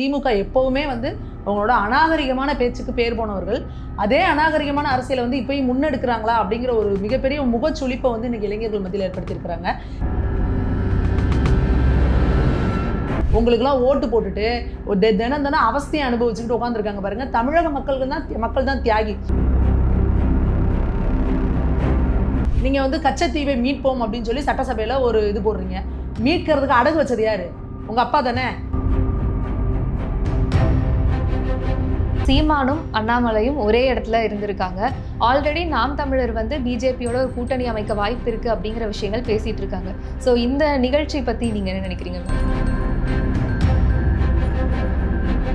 திமுக எப்போவுமே வந்து அவங்களோட அநாகரிகமான பேச்சுக்கு பேர் போனவர்கள். அதே அநாகரிகமான அரசியலை வந்து இப்பயும் முன்னெடுக்கிறாங்களா அப்படிங்கிற ஒரு மிகப்பெரிய முகச்சுளிப்பை வந்து இன்னைக்கு இளைஞர்கள் மத்தியில் ஏற்படுத்தியிருக்கிறாங்க. உங்களுக்குலாம் ஓட்டு போட்டுட்டு ஒரு தினம் தினம் அவஸ்தையை அனுபவிச்சுக்கிட்டு உட்காந்துருக்காங்க பாருங்க. தமிழக மக்களுக்கு தான் மக்கள் தான் தியாகி. நீங்க வந்து கச்சத்தீவை மீட்போம் அப்படின்னு சொல்லி சட்டசபையில ஒரு இது போடுறீங்க. மீட்கிறதுக்கு அடகு வச்சது யாரு? உங்க அப்பா தானே? சீமானும் அண்ணாமலையும் ஒரே இடத்துல இருந்திருக்காங்க. ஆல்ரெடி நாம் தமிழர் வந்து பிஜேபியோட ஒரு கூட்டணி அமைக்க வாய்ப்பு இருக்கு அப்படிங்கிற விஷயங்கள் பேசிட்டு இருக்காங்க. ஸோ இந்த நிகழ்ச்சி பத்தி நீங்க என்ன நினைக்கிறீங்க?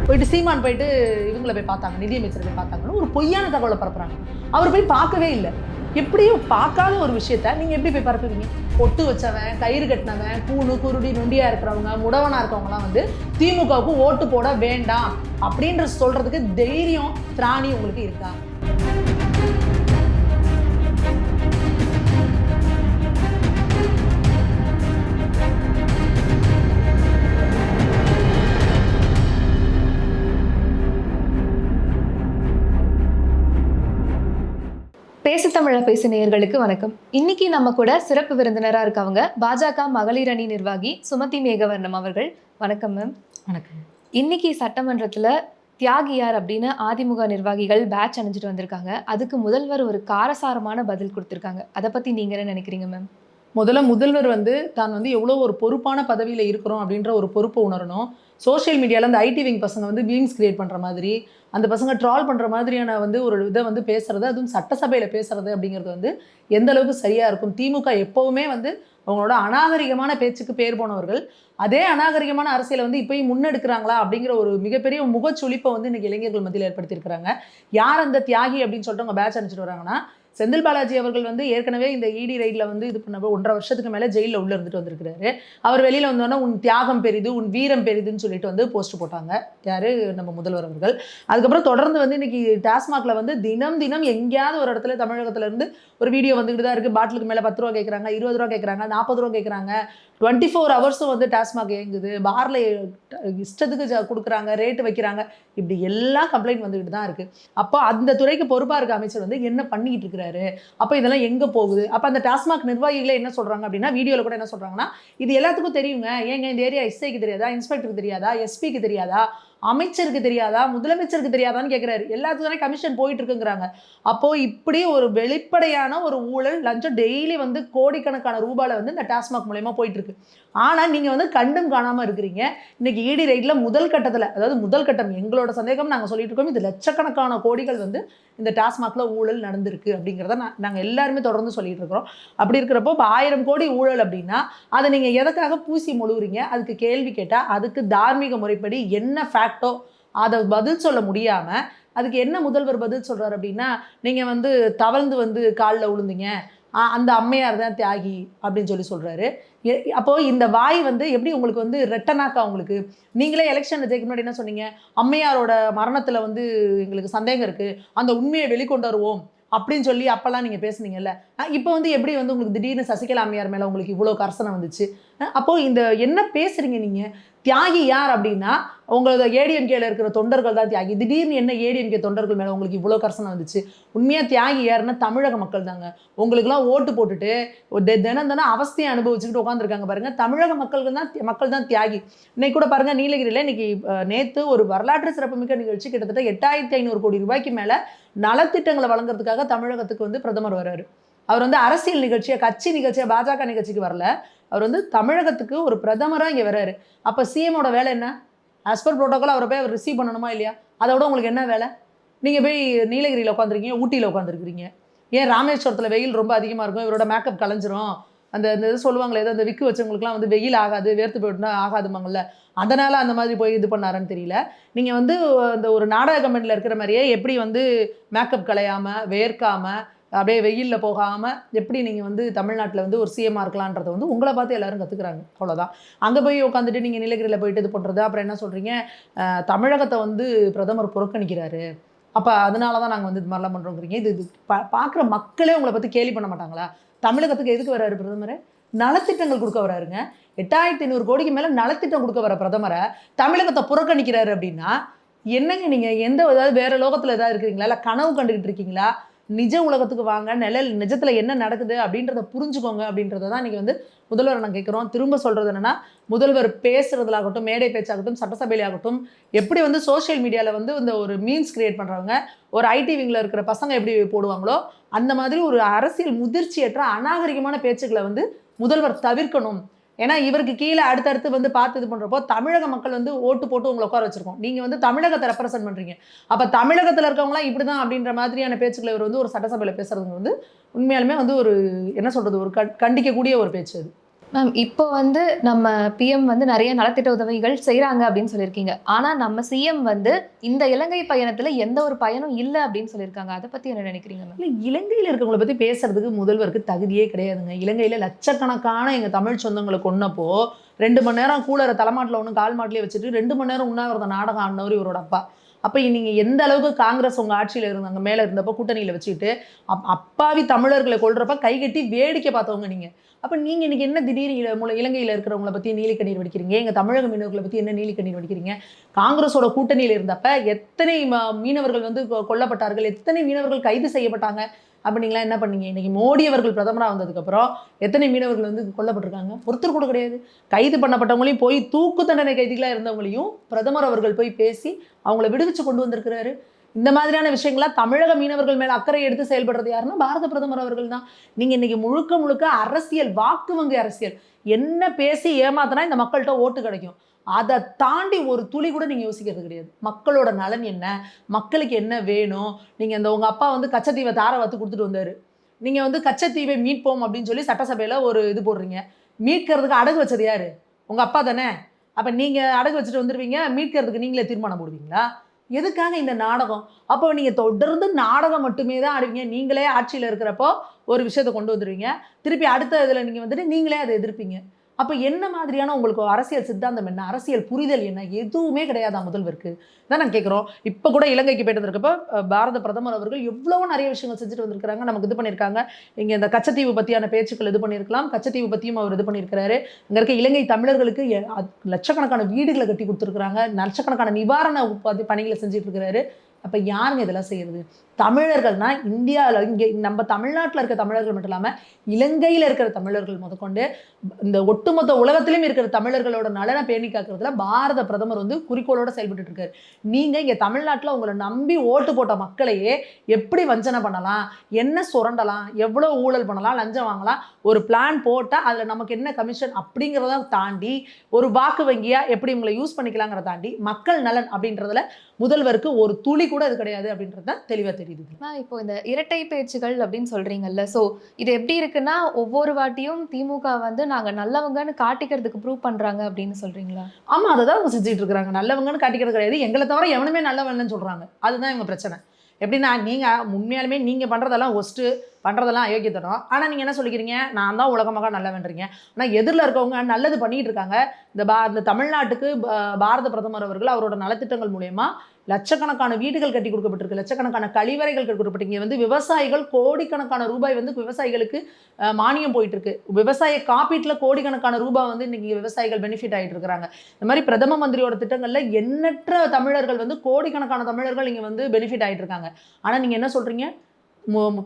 போயிட்டு சீமான் போயிட்டு இவங்கள போய் பார்த்தாங்க நிதியமைச்சர் போய் பார்த்தாங்கன்னு ஒரு பொய்யான தகவலை பரப்புறாங்க. அவர் போய் பார்க்கவே இல்லை. எப்படியும் பார்க்காத ஒரு விஷயத்த நீங்கள் எப்படி போய் பரப்புவீங்க? பொட்டு வச்சவன் கயிறு கட்டினவன் கூணு குருடி நொண்டியாக இருக்கிறவங்க முடவனாக இருக்கவங்கலாம் வந்து திமுகவுக்கு ஓட்டு போட வேண்டாம் அப்படின்ற சொல்கிறதுக்கு தைரியம் திராணி உங்களுக்கு இருக்கா? தமிழ பேசு நேயர்களுக்கு வணக்கம். இன்னைக்கு நம்ம கூட சிறப்பு விருந்தினரா இருக்கவங்க பாஜக மகளிர் அணி நிர்வாகி சுமதி மேகவர்ணம் அவர்கள். வணக்கம் மேம் வணக்கம். இன்னைக்கு சட்டமன்றத்துல தியாகியார் அப்படின்னு அதிமுக நிர்வாகிகள் பேட்ச் அணிஞ்சிட்டு வந்திருக்காங்க. அதுக்கு முதல்வர் ஒரு காரசாரமான பதில் கொடுத்திருக்காங்க. அதை பத்தி நீங்க என்ன நினைக்கிறீங்க மேம் முதல்ல முதல்வர் வந்து தான் வந்து எவ்வளோ ஒரு பொறுப்பான பதவியில் இருக்கிறோம் அப்படின்ற ஒரு பொறுப்பை உணரணும். சோஷியல் மீடியாவில் அந்த ஐடி விங் பசங்க வந்து மீம்ஸ் கிரியேட் பண்ணுற மாதிரி அந்த பசங்க ட்ரால் பண்ணுற மாதிரியான வந்து ஒரு இதை வந்து பேசுறது அதுவும் சட்டசபையில் பேசுறது அப்படிங்கிறது வந்து எந்த அளவுக்கு சரியாக இருக்கும்? திமுக எப்போவுமே வந்து அவங்களோட அநாகரிகமான பேச்சுக்கு பேர் போனவர்கள். அதே அநாகரிகமான அரசியலை வந்து இப்பயும் முன்னெடுக்கிறாங்களா அப்படிங்கிற ஒரு மிகப்பெரிய முகச்சுளிப்பை வந்து இன்னைக்கு இளைஞர்கள் மத்தியில் ஏற்படுத்தியிருக்கிறாங்க. யார் அந்த தியாகி அப்படின்னு சொல்லிட்டு அவங்க பேட்ச் அனுப்பிச்சிட்டு வராங்கன்னா செந்தில் பாலாஜி அவர்கள் வந்து ஏற்கனவே இந்த இடி ரைடில் வந்து இது பண்ண ஒன்றரை வருஷத்துக்கு மேலே ஜெயிலில் உள்ள இருந்துட்டு வந்திருக்கிறாரு. அவர் வெளியில் வந்தோன்னா உன் தியாகம் பெரிது உன் வீரம் பெரிதுன்னு சொல்லிட்டு வந்து போஸ்ட் போட்டாங்க. யார்? நம்ம முதல்வர் அவர்கள். அதுக்கப்புறம் தொடர்ந்து வந்து இன்னைக்கு டாஸ்மாகில் வந்து தினம் தினம் எங்கேயாவது ஒரு இடத்துல தமிழகத்துலேருந்து ஒரு வீடியோ வந்துக்கிட்டு தான் இருக்குது பாட்டிலுக்கு மேலே பத்து ரூபா கேட்குறாங்க இருபது ரூபா கேட்குறாங்க நாற்பது ரூபா கேட்குறாங்க டுவெண்ட்டி ஃபோர் ஹவர்ஸும் வந்து டாஸ்மாக் இயங்குது. பாரில் இஷ்டத்துக்கு கொடுக்குறாங்க ரேட்டு வைக்கிறாங்க. இப்படி எல்லாம் கம்ப்ளைண்ட் வந்துக்கிட்டு தான் இருக்குது அப்போ அந்த துறைக்கு பொறுப்பாக இருக்க அமைச்சர் வந்து என்ன பண்ணிக்கிட்டு இருக்கிறாரு? அப்போ இதெல்லாம் எங்கே போகுது? அப்போ அந்த டாஸ்மாக் நிர்வாகிகளே என்ன சொல்கிறாங்க அப்படின்னா வீடியோவில் கூட என்ன சொல்கிறாங்கன்னா இது எல்லாத்துக்கும் தெரியுங்க. ஏங்க இந்த ஏரியா எஸ்ஐக்கு தெரியாதா? இன்ஸ்பெக்டருக்கு தெரியாதா? எஸ்பிக்கு தெரியாதா? அமைச்சருக்கு தெரியாதா? முதலமைச்சருக்கு தெரியாதான்னு கேட்குறாரு எல்லாத்துக்கும் தானே கமிஷன் போயிட்டு இருக்குங்கிறாங்க அப்போ இப்படி ஒரு வெளிப்படையான ஒரு ஊழல் லஞ்சம் டெய்லி வந்து கோடிக்கணக்கான ரூபாயில வந்து இந்த டாஸ்மாக் மூலயமா போயிட்டு இருக்கு ஆனால் நீங்கள் வந்து கண்டும் காணாமல் இருக்கிறீங்க. இன்னைக்கு இடி ரைட்டில் முதல் கட்டத்தில் அதாவது முதல் கட்டம் எங்களோட சந்தேகம் நாங்கள் சொல்லிட்டு இருக்கோம் இது லட்சக்கணக்கான கோடிகள் வந்து இந்த டாஸ்மாகில் ஊழல் நடந்திருக்கு அப்படிங்கிறத நான் நாங்கள் எல்லாருமே தொடர்ந்து சொல்லிட்டு இருக்கிறோம். அப்படி இருக்கிறப்போ இப்போ ஆயிரம் கோடி ஊழல் அப்படின்னா அதை நீங்கள் எதற்காக பூசி முழுகுறீங்க அதுக்கு கேள்வி கேட்டால் அதுக்கு தார்மீக முறைப்படி என்ன ஃபேக்டோ அதை பதில் சொல்ல முடியாமல் அதுக்கு என்ன முதல்வர் பதில் சொல்கிறார் அப்படின்னா நீங்கள் வந்து தவழ்ந்து வந்து காலில் விழுந்தீங்க அந்த அம்மையார் தான் தியாகி அப்படின்னு சொல்லி சொல்கிறாரு அப்போது இந்த வாய் வந்து எப்படி உங்களுக்கு வந்து ரெட்டனாக்கா உங்களுக்கு? நீங்களே எலெக்ஷனில் ஜெயிக்க முன்னாடி என்ன சொன்னீங்க? அம்மையாரோட மரணத்தில் வந்து எங்களுக்கு சந்தேகம் இருக்குது அந்த உண்மையை வெளிக்கொண்டு வருவோம் அப்படின்னு சொல்லி அப்போல்லாம் நீங்கள் பேசுனீங்கல்ல. இப்போ வந்து எப்படி வந்து உங்களுக்கு திடீர்னு சசிகலா அம்மையார் மேலே உங்களுக்கு இவ்வளோ கரசனம் வந்துச்சு? அப்போது இந்த என்ன பேசுகிறீங்க நீங்கள் தியாகி யார் அப்படின்னா உங்களோட ஏடிஎம்கேல இருக்கிற தொண்டர்கள் தான் தியாகி. திடீர்னு என்ன ஏடிஎம்கே தொண்டர்கள் மேலே உங்களுக்கு இவ்வளோ கர்சனை வந்துச்சு? உண்மையாக தியாகி யாருன்னா தமிழக மக்கள் தாங்க. உங்களுக்குலாம் ஓட்டு போட்டுட்டு ஒரு தினம் தினம் அவஸ்தையை அனுபவிச்சுக்கிட்டு உட்காந்துருக்காங்க பாருங்க. தமிழக மக்களுக்கு தான் மக்கள் தான் தியாகி. இன்னைக்கு கூட பாருங்க நீலகிரியில் இன்னைக்கு நேற்று ஒரு வரலாற்று சிறப்புமிக்க நிகழ்ச்சி. கிட்டத்தட்ட எட்டாயிரத்தி ஐநூறு கோடி ரூபாய்க்கு மேலே நலத்திட்டங்களை வழங்குறதுக்காக தமிழகத்துக்கு வந்து பிரதமர் வர்றாரு. அவர் வந்து அரசியல் நிகழ்ச்சியை கட்சி நிகழ்ச்சியை பாஜக நிகழ்ச்சிக்கு வரல. அவர் வந்து தமிழகத்துக்கு ஒரு பிரதமராக இங்கே வராரு அப்போ சிஎமோட வேலை என்ன? ஆஸ் பர் அவரை போய் அவர் ரிசீவ் பண்ணணுமா இல்லையா? அதை விட உங்களுக்கு என்ன வேலை? நீங்கள் போய் நீலகிரியில் உட்காந்துருக்கீங்க ஊட்டியில் உட்காந்துருக்கிறீங்க ஏன் ராமேஸ்வரத்தில் வெயில் ரொம்ப அதிகமாக இருக்கும் இவரோட மேக்கப் கலைஞ்சிரும் அந்த இந்த இது சொல்லுவாங்களே ஏதோ அந்த விக்கு வச்சவங்களுக்குலாம் வந்து வெயில் ஆகாது வேர்த்து போயிட்டுனா ஆகாதுமாங்கல்ல அதனால் அந்த மாதிரி போய் இது பண்ணாருன்னு தெரியல. நீங்கள் வந்து அந்த ஒரு நாடக கம்பெனியில் இருக்கிற மாதிரியே எப்படி வந்து மேக்கப் கலையாமல் வேர்க்காமல் அப்படியே வெயிலில் போகாமல் எப்படி நீங்கள் வந்து தமிழ்நாட்டில் வந்து ஒரு சிஎம்மாக இருக்கலான்றதை வந்து உங்களை பார்த்து எல்லோரும் கற்றுக்குறாங்க அவ்வளோதான் அங்கே போய் உட்காந்துட்டு நீங்கள் நீலகிரியில் போயிட்டு இது பண்ணுறது அப்புறம் என்ன சொல்கிறீங்க தமிழகத்தை வந்து பிரதமர் புறக்கணிக்கிறாரு. அப்போ அதனால தான் நாங்கள் வந்து இது மாதிரிலாம் பண்ணுறோங்கிறீங்க இது இது பா பார்க்குற மக்களே உங்களை பற்றி கேலி பண்ண மாட்டாங்களா? தமிழகத்துக்கு எதுக்கு வராரு பிரதமரை? நலத்திட்டங்கள் கொடுக்க வராருங்க. எட்டாயிரத்தி ஐநூறு கோடிக்கு மேலே நலத்திட்டம் கொடுக்க வர பிரதமரை தமிழகத்தை புறக்கணிக்கிறாரு அப்படின்னா என்னங்க நீங்கள் எந்த ஏதாவது வேறு லோகத்தில் ஏதாவது இருக்கிறீங்களா? இல்லை கனவு கண்டுக்கிட்டு இருக்கீங்களா? நிஜ உலகத்துக்கு வாங்க நிழல் நிஜத்தில் என்ன நடக்குது அப்படின்றத புரிஞ்சுக்கோங்க அப்படின்றத தான் இன்றைக்கி வந்து முதல்வர் நான் கேட்குறோம் திரும்ப சொல்கிறது என்னென்னா முதல்வர் பேசுகிறதாகட்டும் மேடை பேச்சாகட்டும் சட்டசபையிலாகட்டும் எப்படி வந்து சோஷியல் மீடியாவில் வந்து இந்த ஒரு மீன்ஸ் கிரியேட் பண்ணுறவங்க ஒரு ஐடி விங்கில் இருக்கிற பசங்க எப்படி போடுவாங்களோ அந்த மாதிரி ஒரு அரசியல் முதிர்ச்சியற்ற அநாகரிகமான பேச்சுக்களை வந்து முதல்வர் தவிர்க்கணும். ஏன்னா இவருக்கு கீழே அடுத்தடுத்து வந்து பார்த்து இது பண்ணுறப்போ தமிழக மக்கள் வந்து ஓட்டு போட்டு உங்களை உட்கார வச்சிருக்கோம். நீங்கள் வந்து தமிழகத்தை ரெப்ரசென்ட் பண்ணுறீங்க அப்போ தமிழகத்தில் இருக்கவங்களாம் இப்படி தான் அப்படின்ற மாதிரியான பேச்சுக்களை இவர் வந்து ஒரு சட்டசபையில் பேசுறது வந்து உண்மையாலுமே வந்து ஒரு என்ன சொல்கிறது ஒரு கண் கண்டிக்கக்கூடிய ஒரு பேச்சு அது. மேம் இப்போ வந்து நம்ம பிஎம் வந்து நிறைய நலத்திட்ட உதவிகள் செய்கிறாங்க அப்படின்னு சொல்லியிருக்கீங்க. ஆனால் நம்ம சிஎம் வந்து இந்த இலங்கை பயணத்தில் எந்த ஒரு பயனும் இல்லை அப்படின்னு சொல்லியிருக்காங்க. அதை பற்றி என்ன நினைக்கிறீங்க மேம் இல்லை இலங்கையில் இருக்கவங்களை பற்றி பேசுறதுக்கு முதல்வருக்கு தகுதியே கிடையாதுங்க. இலங்கையில் லட்சக்கணக்கான எங்கள் தமிழ் சொந்தங்களை கொன்னப்போ ரெண்டு மணி நேரம் கூலரை தலைமாட்டில் ஒன்று கால் மாட்டிலே வச்சுட்டு ரெண்டு மணி நேரம் உண்ணாவிரத நாடகம் ஆடினவர் இவரோட அப்பா. அப்போ நீங்கள் எந்த அளவுக்கு காங்கிரஸ் உங்கள் ஆட்சியில் இருந்தாங்க மேலே இருந்தப்போ கூட்டணியில் வச்சுக்கிட்டு அப் அப்பாவி தமிழர்களை கொள்றப்ப கைகட்டி வேடிக்கை பார்த்தவங்க நீங்கள் அப்போ நீங்கள் இன்னைக்கு என்ன திடீர் இல- இலங்கையில் இருக்கிறவங்கள பற்றி நீலிக்கண்ணீர் வடிக்கிறீங்க? எங்கள் தமிழக மீனவர்களை பற்றி என்ன நீலிக்கண்ணீர் வடிக்கிறீங்க? காங்கிரஸோட கூட்டணியில் இருந்தப்ப எத்தனை ம- மீனவர்கள் வந்து கொ- கொல்லப்பட்டார்கள்? எத்தனை மீனவர்கள் கைது செய்யப்பட்டாங்க? அப்போ நீங்களாம் என்ன பண்ணீங்க? இன்னைக்கு மோடி அவர்கள் பிரதமராக வந்ததுக்கப்புறம் எத்தனை மீனவர்கள் வந்து கொல்லப்பட்டிருக்காங்க? ஒருத்தர் கூட கிடையாது. கைது பண்ணப்பட்டவங்களையும் போய் தூக்கு தண்டனை கைதிகளாக இருந்தவங்களையும் பிரதமர் அவர்கள் போய் பேசி அவங்கள விடுவிச்சு கொண்டு வந்திருக்கிறாரு. இந்த மாதிரியான விஷயங்களா தமிழக மீனவர்கள் மேல அக்கறை எடுத்து செயல்படுறது யாருன்னா பாரத பிரதமர் அவர்கள் தான். நீங்க இன்னைக்கு முழுக்க முழுக்க அரசியல் வாக்கு வங்கி அரசியல். என்ன பேசி ஏமாத்தினா இந்த மக்கள்கிட்ட ஓட்டு கிடைக்கும். அதை தாண்டி ஒரு துளி கூட நீங்கள் யோசிக்கிறது கிடையாது. மக்களோட நலன் என்ன? மக்களுக்கு என்ன வேணும்? நீங்கள் இந்த உங்கள் அப்பா வந்து கச்சத்தீவை தார வத்து கொடுத்துட்டு வந்தார். நீங்கள் வந்து கச்சத்தீவை மீட்போம் அப்படின்னு சொல்லி சட்டசபையில் ஒரு இது போடுறீங்க. மீட்கிறதுக்கு அடகு வச்சது யார்? உங்கள் அப்பா தானே. அப்போ நீங்கள் அடகு வச்சுட்டு வந்துடுவீங்க மீட்கிறதுக்கு நீங்களே தீர்மானம் போடுவீங்களா? எதுக்காக இந்த நாடகம்? அப்போ நீங்கள் தொடர்ந்து நாடகம் மட்டுமே தான் ஆடுவீங்க. நீங்களே ஆட்சியில் இருக்கிறப்போ ஒரு விஷயத்தை கொண்டு வந்துடுவீங்க திருப்பி அடுத்த இதில் நீங்கள் வந்துட்டு நீங்களே அதை எதிர்ப்பீங்க. அப்போ என்ன மாதிரியான உங்களுக்கு அரசியல் சித்தாந்தம் என்ன? அரசியல் புரிதல் என்ன? எதுவுமே கிடையாதா முதல்வருக்கு. தான் நாங்கள் கேட்குறோம் இப்போ கூட இலங்கைக்கு போயிட்டு வந்திருக்கப்போ பாரத பிரதமர் அவர்கள் எவ்வளவோ நிறைய விஷயங்கள் செஞ்சுட்டு வந்திருக்காங்க நமக்கு இது பண்ணியிருக்காங்க. இங்கே இந்த கச்சத்தீவு பற்றியான பேச்சுக்கள் இது பண்ணியிருக்கலாம். கச்சத்தீவு பற்றியும் அவர் இது பண்ணியிருக்கிறாரு. அங்கே இருக்க இலங்கை தமிழர்களுக்கு லட்சக்கணக்கான வீடுகளை கட்டி கொடுத்துருக்குறாங்க. லட்சக்கணக்கான நிவாரண பணிகளை செஞ்சுட்டு இருக்கிறாரு. அப்போ யாருங்க இதெல்லாம் செய்யறது? தமிழர்கள்னா இந்தியாவில் இங்கே நம்ம தமிழ்நாட்டில் இருக்க தமிழர்கள் மட்டும் இல்லாமல் இலங்கையில் இருக்கிற தமிழர்கள் முதற்கொண்டு இந்த ஒட்டுமொத்த உலகத்திலும் இருக்கிற தமிழர்களோட நலனை பேணி காக்கிறதுல பாரத பிரதமர் வந்து குறிக்கோளோட செயல்பட்டு இருக்காரு. நீங்கள் இங்கே தமிழ்நாட்டில் உங்களை நம்பி ஓட்டு போட்ட மக்களையே எப்படி வஞ்சனை பண்ணலாம்? என்ன சுரண்டலாம்? எவ்வளோ ஊழல் பண்ணலாம்? லஞ்சம் வாங்கலாம்? ஒரு பிளான் போட்டால் அதில் நமக்கு என்ன கமிஷன் அப்படிங்கிறத தாண்டி ஒரு வாக்கு வங்கியாக எப்படி உங்களை யூஸ் பண்ணிக்கலாங்கிறத தாண்டி மக்கள் நலன் அப்படின்றதுல முதல்வருக்கு ஒரு துளி கூட இது கிடையாது அப்படின்றது தான் தெளிவாக தெரியுது நான் இப்போ இந்த இரட்டை பேச்சுகள் அப்படின்னு சொல்றீங்கல்ல ஸோ இது எப்படி இருக்குன்னா ஒவ்வொரு வாட்டியும் திமுக வந்து நாங்க நல்லவங்கன்னு காட்டிக்கிறதுக்கு ப்ரூவ் பண்றாங்க அப்படின்னு சொல்றீங்களா? ஆமாம் அதை தான் அவங்க செஞ்சுட்டு இருக்கிறாங்க. நல்லவங்கன்னு காட்டிக்கிறது கிடையாது. எங்களை தவிர எவனுமே நல்லவன்லன்னு சொல்கிறாங்க அதுதான் இவங்க பிரச்சனை. எப்படின்னா நீங்கள் உண்மையாலுமே நீங்கள் பண்ணுறதெல்லாம் ஒஸ்ட்டு பண்ணுறதெல்லாம் அயோக்கியத்தனம். ஆனால் நீங்கள் என்ன சொல்லிக்கிறீங்க? நான் தான் உலகமாக நல்லவன்றீங்க. ஆனால் எதிரில் இருக்கவங்க நல்லது பண்ணிட்டு இருக்காங்க. இந்த பா இந்த தமிழ்நாட்டுக்கு பாரத பிரதமர் அவர்கள் அவரோட நலத்திட்டங்கள் மூலயமா லட்சக்கணக்கான வீடுகள் கட்டி கொடுக்கப்பட்டிருக்கு. லட்சக்கணக்கான கழிவறைகள் கட்டி கொடுக்கப்பட்டு இங்கே வந்து விவசாயிகள் கோடிக்கணக்கான ரூபாய் வந்து விவசாயிகளுக்கு மானியம் போயிட்டு இருக்கு விவசாய காப்பீட்டில் கோடிக்கணக்கான ரூபாய் வந்து இன்னைக்கு விவசாயிகள் பெனிஃபிட் ஆகிட்டு இருக்கிறாங்க இந்த மாதிரி பிரதம மந்திரியோட திட்டங்களில் எண்ணற்ற தமிழர்கள் வந்து கோடிக்கணக்கான தமிழர்கள் இங்கே வந்து பெனிஃபிட் ஆகிட்டு இருக்காங்க ஆனால் நீங்கள் என்ன சொல்கிறீங்க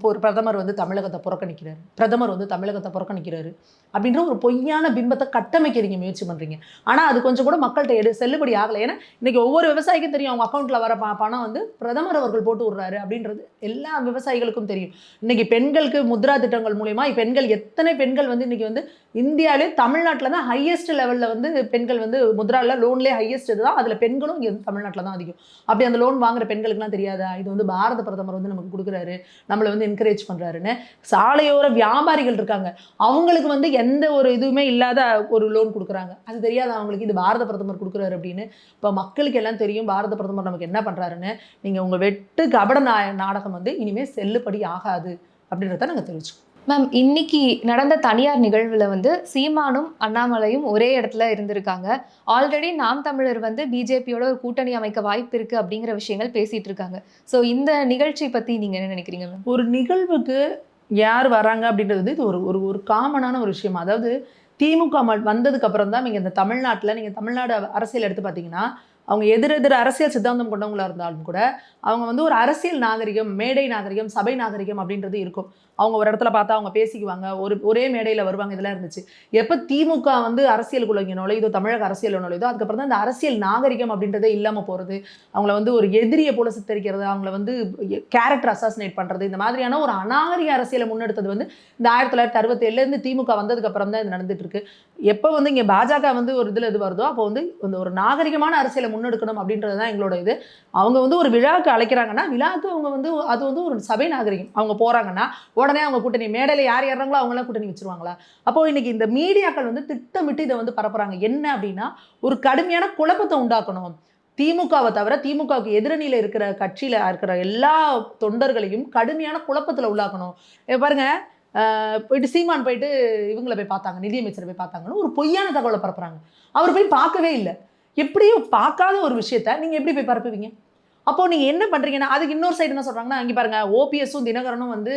ஒரு பிரதமர் வந்து தமிழகத்தை புறக்கணிக்கிறாரு. பிரதமர் வந்து தமிழகத்தை புறக்கணிக்கிறாரு. அப்படின்ற ஒரு பொய்யான பிம்பத்தை கட்டமைக்கிறீங்க முயற்சி பண்ணுறீங்க ஆனால் அது கொஞ்சம் கூட மக்கள்கிட்ட எடு செல்லுபடி ஆகலை. ஏன்னா இன்னைக்கு ஒவ்வொரு விவசாயிக்கும் தெரியும் அவங்க அக்கௌண்ட்டில் வர ப- பணம் வந்து பிரதமர் அவர்கள் போட்டு விடுறாரு அப்படின்றது எல்லா விவசாயிகளுக்கும் தெரியும். இன்னைக்கு பெண்களுக்கு முத்ரா திட்டங்கள் மூலயமா பெண்கள் எத்தனை பெண்கள் வந்து இன்னைக்கு வந்து இந்தியாவிலே தமிழ்நாட்டில் தான் ஹையஸ்ட் லெவலில் வந்து பெண்கள் வந்து முத்ராவில் லோன்லேயே ஹையஸ்ட் இதுதான். அதில் பெண்களும் இங்கே வந்து தமிழ்நாட்டில் தான் அதிகம். அப்படி அந்த லோன் வாங்குற பெண்களுக்குலாம் தெரியாதா? இது வந்து பாரத பிரதமர் வந்து நமக்கு கொடுக்குறாரு. நம்மளை வந்து என்கரேஜ் பண்ணுறாருன்னு சாலையோர வியாபாரிகள் இருக்காங்க. அவங்களுக்கு வந்து எந்த ஒரு இதுவுமே இல்லாத ஒரு லோன் கொடுக்குறாங்க. அது தெரியாத அவங்களுக்கு? இது பாரத பிரதமர் கொடுக்குறாரு அப்படின்னு. இப்போ மக்களுக்கு எல்லாம் தெரியும் பாரத பிரதமர் நமக்கு என்ன பண்ணுறாருன்னு நீங்கள் உங்கள் வெட்டு கபட நா- நாடகம் வந்து இனிமேல் செல்லுபடி ஆகாது அப்படின்றத நாங்கள் தெரிவிச்சோம் மேம் இன்னைக்கு நடந்த தனியார் நிகழ்வில் வந்து சீமானும் அண்ணாமலையும் ஒரே இடத்துல இருந்திருக்காங்க. ஆல்ரெடி நாம் தமிழர் வந்து பிஜேபியோட ஒரு கூட்டணி அமைக்க வாய்ப்பு இருக்கு அப்படிங்கிற விஷயங்கள் பேசிட்டு இருக்காங்க. ஸோ இந்த நிகழ்ச்சி பத்தி நீங்க என்ன நினைக்கிறீங்க மேம் ஒரு நிகழ்வுக்கு யார் வராங்க அப்படின்றது இது ஒரு ஒரு ஒரு காமனான ஒரு விஷயம். அதாவது திமுக வந்ததுக்கு அப்புறம் தான் நீங்கள் இந்த தமிழ்நாட்டில் நீங்கள் தமிழ்நாடு அரசியல் எடுத்து பார்த்தீங்கன்னா அவங்க எதிரெதிர் அரசியல் சித்தாந்தம் கொண்டவங்களாக இருந்தாலும் கூட அவங்க வந்து ஒரு அரசியல் நாகரிகம் மேடை நாகரிகம் சபை நாகரிகம் அப்படின்றது இருக்கும். அவங்க ஒரு இடத்துல பார்த்தா அவங்க பேசிக்குவாங்க. ஒரு ஒரே மேடையில் வருவாங்க. இதெல்லாம் இருந்துச்சு. எப்போ திமுக வந்து அரசியலுக்குள்ள நுழையுதோ தமிழக அரசியல் நுழையுதோ அதுக்கப்புறம் தான் இந்த அரசியல் நாகரிகம் அப்படின்றதே இல்லாமல் போகிறது அவங்கள வந்து ஒரு எதிரியை போல சித்தரிக்கிறது அவங்கள வந்து கேரக்டர் அசாசினேட் பண்ணுறது இந்த மாதிரியான ஒரு அநாகரிக அரசியலை முன்னெடுத்தது வந்து இந்த ஆயிரத்தி தொள்ளாயிரத்தி அறுபத்தேழுலேருந்து திமுக வந்ததுக்கு அப்புறம் தான் இது நடந்துட்டு இருக்கு. எப்போ வந்து இங்கே பாஜக வந்து ஒரு இதில் இது வருதோ அப்போ வந்து இந்த ஒரு நாகரிகமான அரசியலை முன்னெடுக்கணும் அப்படின்றது தான் எங்களோட இது. அவங்க வந்து ஒரு விழாவுக்கு அழைக்கிறாங்கன்னா விழாவுக்கு அவங்க வந்து அது வந்து ஒரு சபை நாகரிகம். அவங்க போகிறாங்கன்னா உடனே அவங்க கூட்டணி மேடையில் யார் ஏறாங்களோ அவங்களாம் கூட்டணி வச்சிருவாங்களா? அப்போ இன்னைக்கு இந்த மீடியாக்கள் வந்து திட்டமிட்டு இதை வந்து பரப்புறாங்க. என்ன அப்படின்னா ஒரு கடுமையான குழப்பத்தை உண்டாக்கணும். திமுகவை தவிர திமுகவுக்கு எதிரணியில் இருக்கிற கட்சியில் இருக்கிற எல்லா தொண்டர்களையும் கடுமையான குழப்பத்தில் உள்ளாக்கணும். பாருங்க போயிட்டு சீமான் போயிட்டு இவங்கள போய் பார்த்தாங்க நிதியமைச்சரை போய் பார்த்தாங்கன்னு ஒரு பொய்யான தகவலை பரப்புறாங்க. அவர் போய் பார்க்கவே இல்லை. எப்படியும் பார்க்காத ஒரு விஷயத்த நீங்கள் எப்படி போய் பரப்புவீங்க? அப்போ நீங்க என்ன பண்றீங்கன்னா அதுக்கு இன்னொரு சைடு என்ன சொல்றாங்கன்னா அங்கே பாருங்க ஓபிஎஸும் தினகரனும் வந்து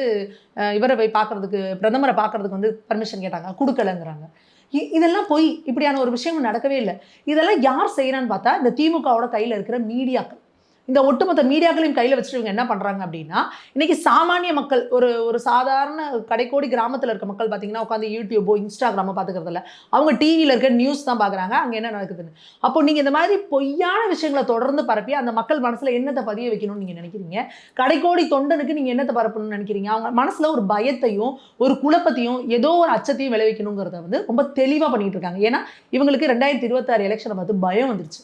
இவரை போய் பார்க்கறதுக்கு பிரதமரை பார்க்கறதுக்கு வந்து பர்மிஷன் கேட்டாங்க கொடுக்கலங்கிறாங்க. இ- இதெல்லாம் போய் இப்படியான ஒரு விஷயம் நடக்கவே இல்லை. இதெல்லாம் யார் செய்யறான்னு பார்த்தா இந்த திமுகவோட கையில இருக்கிற மீடியாக்கள் இந்த ஒட்டுமொத்த மீடியாக்களையும் கையில் வச்சுட்டு இவங்க என்ன பண்ணுறாங்க அப்படின்னா இன்றைக்கி சாமானிய மக்கள் ஒரு ஒரு சாதாரண கடைக்கோடி கிராமத்தில் இருக்க மக்கள் பார்த்தீங்கன்னா உட்காந்து யூடியூபோ இன்ஸ்டாகிராமோ பார்த்துக்கிறதில்ல அவங்க டிவியில் இருக்க நியூஸ் தான் பார்க்குறாங்க அங்கே என்ன நடக்குதுன்னு. அப்போ நீங்கள் இந்த மாதிரி பொய்யான விஷயங்களை தொடர்ந்து பரப்பி அந்த மக்கள் மனசில் என்னத்தை பதிய வைக்கணும்னு நீங்கள் நினைக்கிறீங்க? கடைக்கோடி தொண்டனுக்கு நீங்கள் என்னத்தை பரப்பணும்னு நினைக்கிறீங்க? அவங்க மனசில் ஒரு பயத்தையும் ஒரு குழப்பத்தையும் ஏதோ ஒரு அச்சத்தையும் விளைவிக்கணுங்கிறத வந்து ரொம்ப தெளிவாக பண்ணிகிட்டு இருக்காங்க. ஏன்னா இவங்களுக்கு ரெண்டாயிரத்தி இருபத்தாறு எலெக்ஷனை பார்த்து பயம் வந்துருச்சு.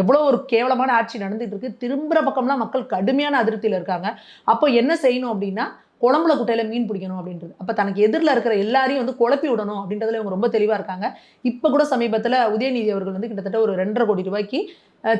எவ்வளோ ஒரு கேவலமான ஆட்சி நடந்துட்டு இருக்கு திரும்புகிற பக்கம்லாம் மக்கள் கடுமையான அதிருப்தியில் இருக்காங்க. அப்போ என்ன செய்யணும் அப்படின்னா குழம்புல குட்டையில மீன் பிடிக்கணும் அப்படின்றது. அப்போ தனக்கு எதிரில் இருக்கிற எல்லாரையும் வந்து குழப்பி விடணும் அப்படின்றதுல இவங்க ரொம்ப தெளிவாக இருக்காங்க. இப்போ கூட சமீபத்தில் உதயநிதி அவர்கள் வந்து கிட்டத்தட்ட ஒரு ரெண்டரை கோடி ரூபாய்க்கு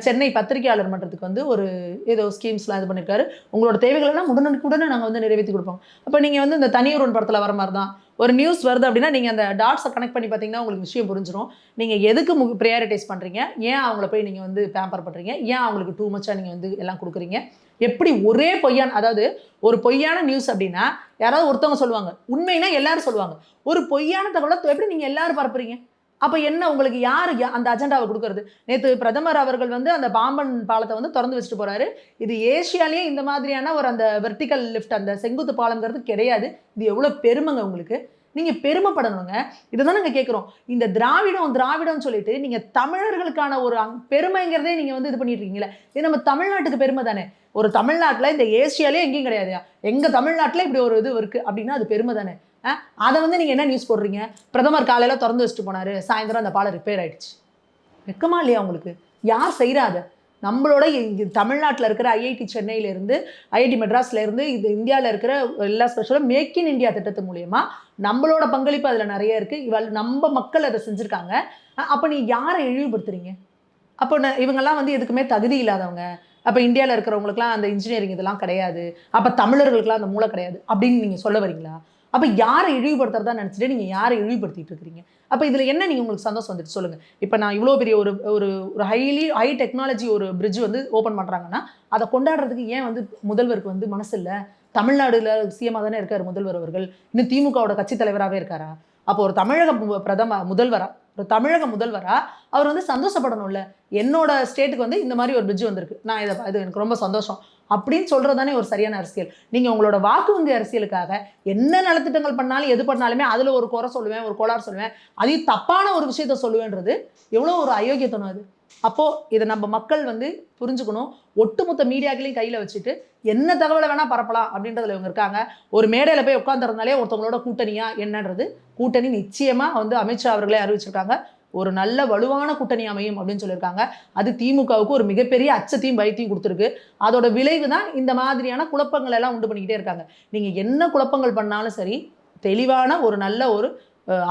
சென்னை பத்திரிகையாளர் மன்றத்துக்கு வந்து ஒரு ஏதோ ஸ்கீம்ஸ்லாம் இது பண்ணியிருக்காரு உங்களோட தேவைகளெல்லாம் உடனுக்குடனே நாங்கள் வந்து நிறைவேற்றி கொடுப்போம். அப்போ நீங்கள் வந்து இந்த தனியொருவன் படத்தில் வர மாதிரி தான் ஒரு நியூஸ் வருது அப்படின்னா நீங்கள் அந்த டாட்ஸை கனெக்ட் பண்ணி பார்த்தீங்கன்னா உங்களுக்கு விஷயம் புரிஞ்சிடும் நீங்கள் எதுக்கு மு ப்ரையாரிட்டைஸ் பண்ணுறீங்க ஏன் அவங்கள போய் நீங்கள் வந்து பேம்பர் பண்ணுறீங்க ஏன் அவங்களுக்கு டூ மச்சாக நீங்கள் வந்து எல்லாம் கொடுக்குறீங்க? எப்படி ஒரே பொய்யான அதாவது ஒரு பொய்யான நியூஸ் அப்படின்னா யாராவது ஒருத்தவங்க சொல்லுவாங்க. உண்மைன்னா எல்லாரும் சொல்லுவாங்க. ஒரு பொய்யான தகவலை எப்படி நீங்கள் எல்லாரும் பரப்புறீங்க? அப்போ என்ன உங்களுக்கு யார் அந்த அஜெண்டாவை கொடுக்கறது? நேற்று பிரதமர் அவர்கள் வந்து அந்த பாம்பன் பாலத்தை வந்து திறந்து வச்சுட்டு போறாரு. இது ஏசியாலேயே இந்த மாதிரியான ஒரு அந்த வெர்டிக்கல் லிஃப்ட் அந்த செங்குத்து பாலங்கிறது கிடையாது. இது எவ்வளோ பெருமைங்க உங்களுக்கு. நீங்கள் பெருமைப்படணுங்க. இதை தான் நாங்கள் கேட்குறோம் இந்த திராவிடம் திராவிடம்னு சொல்லிட்டு நீங்கள் தமிழர்களுக்கான ஒரு அங்- பெருமைங்கிறதே நீங்கள் வந்து இது பண்ணிட்டு இருக்கீங்களே இது நம்ம தமிழ்நாட்டுக்கு பெருமை தானே. ஒரு தமிழ்நாட்டில் இந்த ஏசியாலே எங்கேயும் கிடையாது எங்கள் தமிழ்நாட்டில் இப்படி ஒரு இது இருக்குது அப்படின்னா அது பெருமை தானே? அதை வந்து நீங்கள் என்ன நியூஸ் போடுறீங்க? பிரதமர் காலையில் திறந்து வச்சுட்டு போனார். சாயந்தரம் அந்த பாலம் ரிப்பேர் ஆயிடுச்சு. வெக்கமா இல்லையா உங்களுக்கு? யார் செய்கிறாத நம்மளோட இங்க தமிழ்நாட்டில் இருக்கிற ஐஐடி சென்னையிலேருந்து ஐஐடி மெட்ராஸ்லேருந்து இது இந்தியாவில் இருக்கிற எல்லா ஸ்பெஷலும் மேக் இன் இந்தியா திட்டத்து மூலயமா நம்மளோட பங்களிப்பு அதில் நிறைய இருக்குது இவள் நம்ம மக்கள் அதை செஞ்சுருக்காங்க. அப்போ நீ யாரை இழிவுபடுத்துறீங்க? அப்போ இவங்கெல்லாம் வந்து எதுக்குமே தகுதி இல்லாதவங்க. அப்போ இந்தியாவில் இருக்கிறவங்களுக்குலாம் அந்த இன்ஜினியரிங் இதெல்லாம் கிடையாது. அப்போ தமிழர்களுக்குலாம் அந்த மூளை கிடையாது. அப்படின்னு நீங்கள் சொல்ல வரீங்களா? அப்போ யாரை இழிவுபடுத்துறதா நினச்சிட்டு நீங்கள் யாரை இழிவுபடுத்திட்டு இருக்கிறீங்க? அப்போ இதில் என்ன நீங்கள் உங்களுக்கு சந்தோஷம் வந்துட்டு சொல்லுங்கள் இப்போ நான் இவ்வளோ பெரிய ஒரு ஒரு ஒரு ஹைலி ஹை டெக்னாலஜி ஒரு பிரிட்ஜ் வந்து ஓப்பன் பண்ணுறாங்கன்னா அதை கொண்டாடுறதுக்கு ஏன் வந்து முதல்வருக்கு வந்து மனசு இல்லை? தமிழ்நாடுல சிஎம்மாக தானே இருக்கார் முதல்வர் அவர்கள். இன்னும் திமுகவோட கட்சி தலைவராகவே இருக்காரா? அப்போ ஒரு தமிழக பிரதம முதல்வரா ஒரு தமிழக முதல்வரா அவர் வந்து சந்தோஷப்படணும்ல. என்னோட ஸ்டேட்டுக்கு வந்து இந்த மாதிரி ஒரு பிரிட்ஜ் வந்திருக்கு. நான் இதை இது எனக்கு ரொம்ப சந்தோஷம். அப்படின்னு சொல்றது தானே ஒரு சரியான அரசியல். நீங்க உங்களோட வாக்கு வங்கி அரசியலுக்காக என்ன நலத்திட்டங்கள் பண்ணாலும் எது பண்ணாலுமே அதுல ஒரு குறை சொல்லுவேன் ஒரு கோளாறு சொல்லுவேன். அதையும் தப்பான ஒரு விஷயத்த சொல்லுவேன்றது எவ்வளோ ஒரு அயோக்கியத்தனம் அது. அப்போது இதை நம்ம மக்கள் வந்து புரிஞ்சுக்கணும். ஒட்டுமொத்த மீடியாக்களையும் கையில் வச்சுட்டு என்ன தகவலை வேணால் பரப்பலாம் அப்படின்றதுல இவங்க இருக்காங்க. ஒரு மேடையில் போய் உட்காந்துருந்தாலே ஒருத்தவங்களோட கூட்டணியா என்னன்றது? கூட்டணி நிச்சயமாக வந்து அமித்ஷா அவர்களே அறிவிச்சிருக்காங்க. ஒரு நல்ல வலுவான கூட்டணி அமையும் அப்படின்னு சொல்லியிருக்காங்க. அது திமுகவுக்கு ஒரு மிகப்பெரிய அச்சத்தையும் பயத்தையும் கொடுத்துருக்கு. அதோட விளைவு தான் இந்த மாதிரியான குழப்பங்கள் எல்லாம் உண்டு பண்ணிக்கிட்டே இருக்காங்க. நீங்கள் என்ன குழப்பங்கள் பண்ணாலும் சரி தெளிவான ஒரு நல்ல ஒரு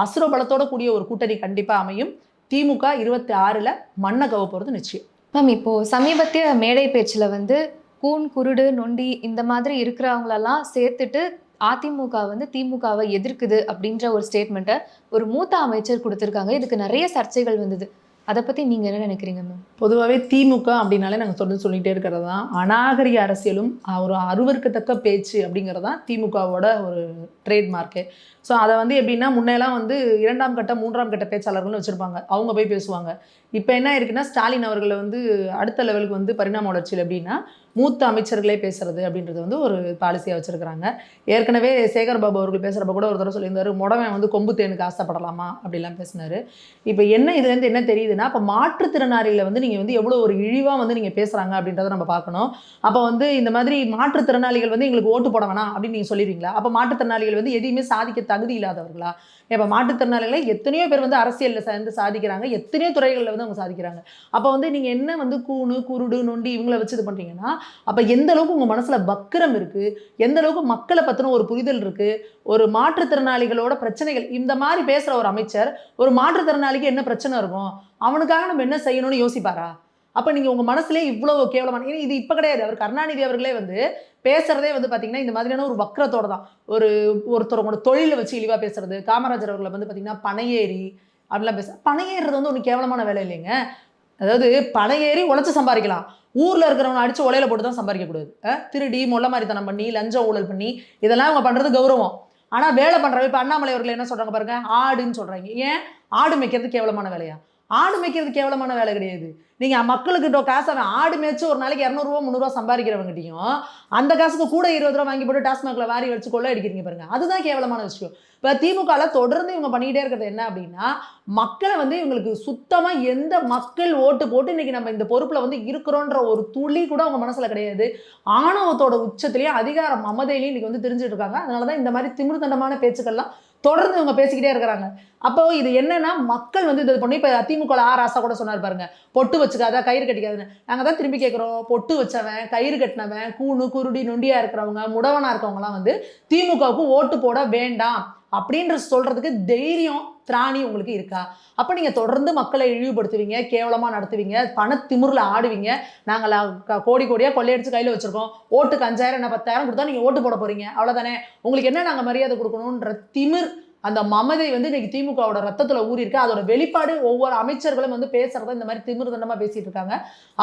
அசுர பலத்தோட கூடிய ஒரு கூட்டணி கண்டிப்பாக அமையும். திமுக இருபத்தி ஆறில் மண்ணை கவ நிச்சயம். மேம் இப்போது சமீபத்திய மேடை பேச்சில் வந்து கூன் குருடு நொண்டி இந்த மாதிரி இருக்கிறவங்களெல்லாம் சேர்த்துட்டு அதிமுக வந்து திமுகவை எதிர்க்குது அப்படின்ற ஒரு ஸ்டேட்மெண்ட்டை ஒரு மூத்த அமைச்சர் கொடுத்துருக்காங்க. இதுக்கு நிறைய சர்ச்சைகள் வந்தது. அதை பற்றி நீங்கள் என்ன நினைக்கிறீங்க மேம் பொதுவாகவே திமுக அப்படின்னாலே நாங்கள் தொடர்ந்து சொல்லிகிட்டே இருக்கிறது தான் அநாகரிக அரசியலும் ஒரு அருவருக்கத்தக்க பேச்சு அப்படிங்கிறது தான் திமுகவோட ஒரு ட்ரேட்மார்க்கு ஸோ அதை வந்து எப்படின்னா முன்னெல்லாம் வந்து இரண்டாம் கட்ட மூன்றாம் கட்ட பேச்சாளர்கள்னு வச்சுருப்பாங்க. அவங்க போய் பேசுவாங்க. இப்போ என்ன இருக்குன்னா ஸ்டாலின் அவர்களை வந்து அடுத்த லெவலுக்கு வந்து பரிணாம வளர்ச்சியில் எப்படின்னா மூத்த அமைச்சர்களே பேசுறது அப்படின்றது வந்து ஒரு பாலிசியாக வச்சுருக்கிறாங்க. ஏற்கனவே சேகர் பாபு அவர்கள் பேசுகிறப்ப கூட ஒரு தடவை சொல்லியிருந்தாரு முடவன் வந்து கொம்பு தேனுக்கு ஆசைப்படலாமா? அப்படிலாம் பேசினாரு. இப்போ என்ன இதுலேருந்து என்ன தெரியுதுன்னா இப்போ மாற்றுத்திறனாளிகளை வந்து நீங்கள் வந்து எவ்வளோ ஒரு இழிவாக வந்து நீங்கள் பேசுகிறாங்க அப்படின்றத நம்ம பார்க்கணும். அப்போ வந்து இந்த மாதிரி மாற்றுத்திறனாளிகள் வந்து எங்களுக்கு ஓட்டு போட வேணாம் அப்படின்னு நீங்கள் சொல்லிடுவீங்களா அப்போ மாற்றுத்திறனாளிகள் வந்து எதையுமே சாதிக்க தகுதி இல்லாதவர்களா? இப்போ மாற்றுத்திறனாளிகளை எத்தனையோ பேர் வந்து அரசியலில் சேர்ந்து சாதிக்கிறாங்க எத்தனையோ துறைகளில் வந்து அவங்க சாதிக்கிறாங்க. அப்போ வந்து நீங்கள் என்ன வந்து கூணு குருடு நொண்டி இவங்கள வச்சு இது பண்ணுறீங்கன்னா அப்போ எந்த அளவுக்கு உங்கள் மனசில் பக்கிரம் இருக்குது எந்த அளவுக்கு மக்களை பற்றின ஒரு புரிதல் இருக்குது ஒரு மாற்றுத்திறனாளிகளோட பிரச்சனைகள் இந்த மாதிரி பேசுகிற ஒரு அமைச்சர் ஒரு மாற்றுத்திறனாளிக்கு என்ன பிரச்சனை இருக்கும்? அவனுக்காக நம்ம என்ன செய்யணும்னு யோசிப்பாரா? அப்போ நீங்கள் உங்கள் மனசுலேயே இவ்வளோ கேவலமான ஏன்னா இது இப்போ கிடையாது. அவர் கருணாநிதி அவர்களே வந்து பேசுகிறதே வந்து பார்த்தீங்கன்னா இந்த மாதிரியான ஒரு வக்கரத்தோட தான். ஒரு ஒருத்தரோட தொழிலை வச்சு இழிவாக பேசுறது. காமராஜர் அவர்களை வந்து பார்த்தீங்கன்னா பனையேறி அப்படிலாம் பேச பனையேறுறது வந்து ஒன்றும் கேவலமான வேலை இல்லைங்க. அதாவது பனையேறி உழைச்சி சம்பாதிக்கலாம். ஊரில் இருக்கிறவங்க அடித்து உலையில போட்டு தான் சம்பாதிக்கக்கூடாது. அஹ் திருடி மாதிரி மாதிரித்தனம் பண்ணி லஞ்சம் ஊழல் பண்ணி இதெல்லாம் அவங்க பண்ணுறது கௌரவம். ஆனால் வேலை பண்ணுறவங்க இப்போ அண்ணாமலை அவர்கள் என்ன சொல்கிறாங்க பாருங்க? ஆடுன்னு சொல்கிறாங்க ஏன்? ஆடு மேய்க்கிறது கேவலமான வேலையா? ஆடு மேய்க்கிறது கேவலமான வேலை கிடையாது. நீங்கள் மக்களுக்கு காசு அவன் ஆடு மேய்ச்சி ஒரு நாளைக்கு இரநூறுவா முந்நூறுவா சம்பாதிக்கிறவங்ககிட்டையும் அந்த காசுக்கு கூட இருபது ரூபா வாங்கி போட்டு டாஸ்மாகில் வாரி வச்சு கொள்ள அடிக்கிறீங்க பாருங்க. அதுதான் கேவலமான விஷயம். இப்போ திமுகவில் தொடர்ந்து இவங்க பண்ணிக்கிட்டே இருக்கிறது என்ன அப்படின்னா மக்களை வந்து இவங்களுக்கு சுத்தமாக எந்த மக்கள் ஓட்டு போட்டு இன்னைக்கு நம்ம இந்த பொறுப்பில் வந்து இருக்கிறோன்ற ஒரு துளி கூட அவங்க மனசில் கிடையாது. ஆணவத்தோட உச்சத்துலேயும் அதிகாரம் மமதையிலையும் இன்னைக்கு வந்து தெரிஞ்சுட்டு இருக்காங்க. அதனால தான் இந்த மாதிரி திமிர்தண்டமான பேச்சுக்கள்லாம் தொடர்ந்து இவங்க பேசிக்கிட்டே இருக்கிறாங்க. அப்போ இது என்னன்னா மக்கள் வந்து இது பண்ணி இப்போ அதிமுக ஆ ராசா கூட சொன்னார் பாருங்க பொட்டு வச்சுக்காத கயிறு கட்டிக்காதுன்னு. நாங்கள் தான் திரும்பி கேட்குறோம் பொட்டு வச்சவன் கயிறு கட்டினவன் கூணு குருடி நொண்டியா இருக்கிறவங்க முடவனா இருக்கவங்கலாம் வந்து திமுகவுக்கு ஓட்டு போட வேண்டாம். அப்படின்ற சொல்றதுக்கு தைரியம் திராணி உங்களுக்கு இருக்கா? அப்போ நீங்கள் தொடர்ந்து மக்களை இழிவுபடுத்துவீங்க கேவலமாக நடத்துவீங்க பணத்திமிரில் ஆடுவீங்க. நாங்கள் கோடி கோடியாக கொள்ளையடிச்சு கையில் வச்சுருக்கோம். ஓட்டுக்கு அஞ்சாயிரம் என்ன பத்தாயிரம் கொடுத்தா நீங்கள் ஓட்டு போட போகிறீங்க அவ்வளோதானே உங்களுக்கு என்ன நாங்கள் மரியாதை கொடுக்கணுன்ற திமிர் அந்த மமதை வந்து இன்னைக்கு திமுகவோட ரத்தத்துல ஊறியிருக்கு. அதோட வெளிப்பாடு ஒவ்வொரு அமைச்சர்களும் வந்து பேசுறத இந்த மாதிரி திமிருதண்டமா பேசிட்டு இருக்காங்க.